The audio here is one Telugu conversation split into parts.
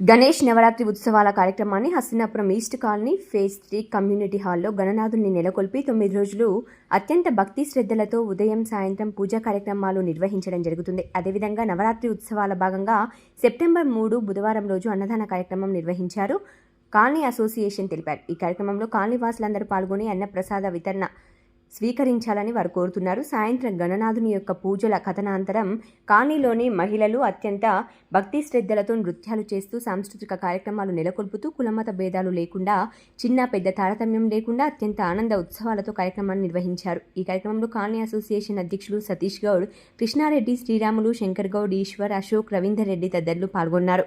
గణేష్ నవరాత్రి ఉత్సవాల కార్యక్రమాన్ని Hastinapuram east colony phase three community హాల్లో గణనాథుని నెలకొల్పి తొమ్మిది రోజులు అత్యంత భక్తి శ్రద్ధలతో ఉదయం సాయంత్రం పూజా కార్యక్రమాలు నిర్వహించడం జరుగుతుంది. అదేవిధంగా నవరాత్రి ఉత్సవాల భాగంగా సెప్టెంబర్ మూడు బుధవారం రోజు అన్నదాన కార్యక్రమం నిర్వహించారు కాలనీ అసోసియేషన్ తెలిపారు. ఈ కార్యక్రమంలో కాలనీ వాసులందరూ పాల్గొని అన్నప్రసాద వితరణ స్వీకరించాలని వారు కోరుతున్నారు. సాయంత్రం గణనాథుని యొక్క పూజల కథనాంతరం కాణిలోని మహిళలు అత్యంత భక్తి శ్రద్ధలతో నృత్యాలు చేస్తూ సాంస్కృతిక కార్యక్రమాలు నెలకొల్పుతూ కులమత భేదాలు లేకుండా చిన్న పెద్ద తారతమ్యం లేకుండా అత్యంత ఆనంద ఉత్సవాలతో కార్యక్రమాన్ని నిర్వహించారు. ఈ కార్యక్రమంలో కాణి అసోసియేషన్ అధ్యక్షులు సతీష్ గౌడ్ కృష్ణారెడ్డి శ్రీరాములు శంకర్ గౌడ్ ఈశ్వర్ అశోక్ రవీందర్ రెడ్డి తదితరులు పాల్గొన్నారు.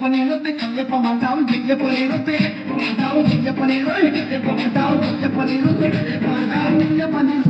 ponerte, le pomantao, le ponerte, pomantao, le ponerte, pomantao, le ponerte, le ponerte.